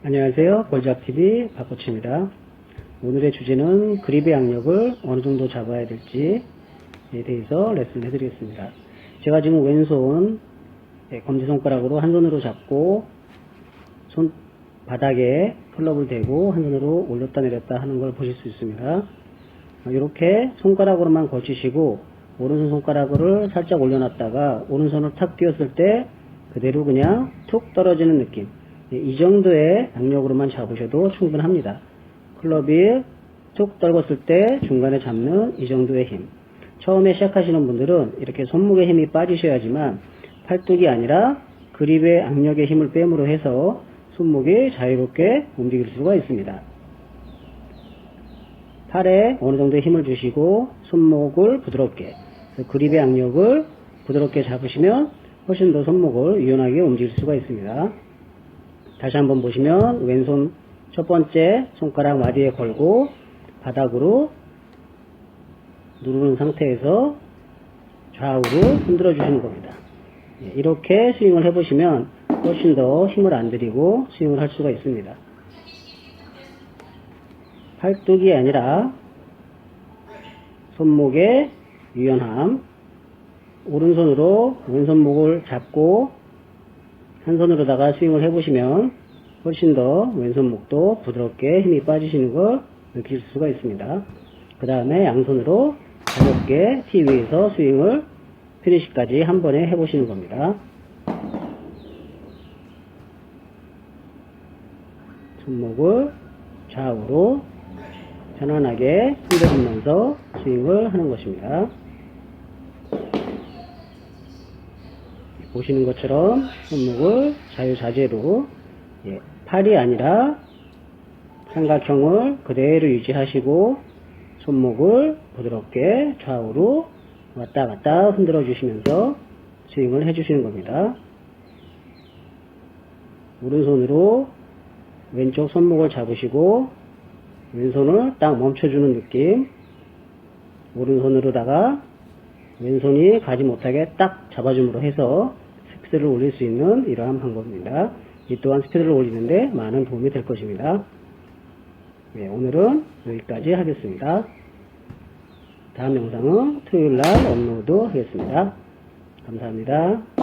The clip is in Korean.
안녕하세요. 골잡TV 박코치입니다. 오늘의 주제는 그립의 양력을 어느 정도 잡아야 될지에 대해서 레슨을 해드리겠습니다. 제가 지금 왼손 네, 검지손가락으로 한 손으로 잡고 손 바닥에 클럽을 대고 한 손으로 올렸다 내렸다 하는 걸 보실 수 있습니다. 이렇게 손가락으로만 걸치시고 오른손 손가락을 살짝 올려놨다가 오른손을 탁 띄웠을 때 그대로 그냥 툭 떨어지는 느낌 네, 이 정도의 양력으로만 잡으셔도 충분합니다. 클럽이 툭 떨궜을 때 중간에 잡는 이 정도의 힘 처음에 시작하시는 분들은 이렇게 손목에 힘이 빠지셔야지만 팔뚝이 아니라 그립의 악력의 힘을 빼므로 해서 손목이 자유롭게 움직일 수가 있습니다. 팔에 어느 정도 힘을 주시고 손목을 부드럽게 그립의 악력을 부드럽게 잡으시면 훨씬 더 손목을 유연하게 움직일 수가 있습니다. 다시 한번 보시면 왼손 첫 번째 손가락 마디에 걸고 바닥으로 누르는 상태에서 좌우로 흔들어 주시는 겁니다. 예, 이렇게 스윙을 해보시면 훨씬 더 힘을 안 들이고 스윙을 할 수가 있습니다. 팔뚝이 아니라 손목의 유연함 오른손으로 왼손목을 잡고 한 손으로다가 스윙을 해보시면 훨씬 더 왼손목도 부드럽게 힘이 빠지시는 걸 느낄 수가 있습니다. 그 다음에 양손으로 가볍게 티 위에서 스윙을 피니시까지 한 번에 해보시는 겁니다. 손목을 좌우로 편안하게 흔들면서 스윙을 하는 것입니다. 보시는 것처럼 손목을 자유자재로 예, 팔이 아니라 삼각형을 그대로 유지하시고 손목을 부드럽게 좌우로 왔다 갔다 흔들어 주시면서 스윙을 해 주시는 겁니다. 오른손으로 왼쪽 손목을 잡으시고 왼손을 딱 멈춰주는 느낌 오른손으로다가 왼손이 가지 못하게 딱 잡아줌으로 해서 스피드를 올릴 수 있는 이러한 방법입니다. 이 또한 스피드를 올리는데 많은 도움이 될 것입니다. 네, 오늘은 여기까지 하겠습니다. 다음 영상은 토요일 날 업로드 하겠습니다. 감사합니다.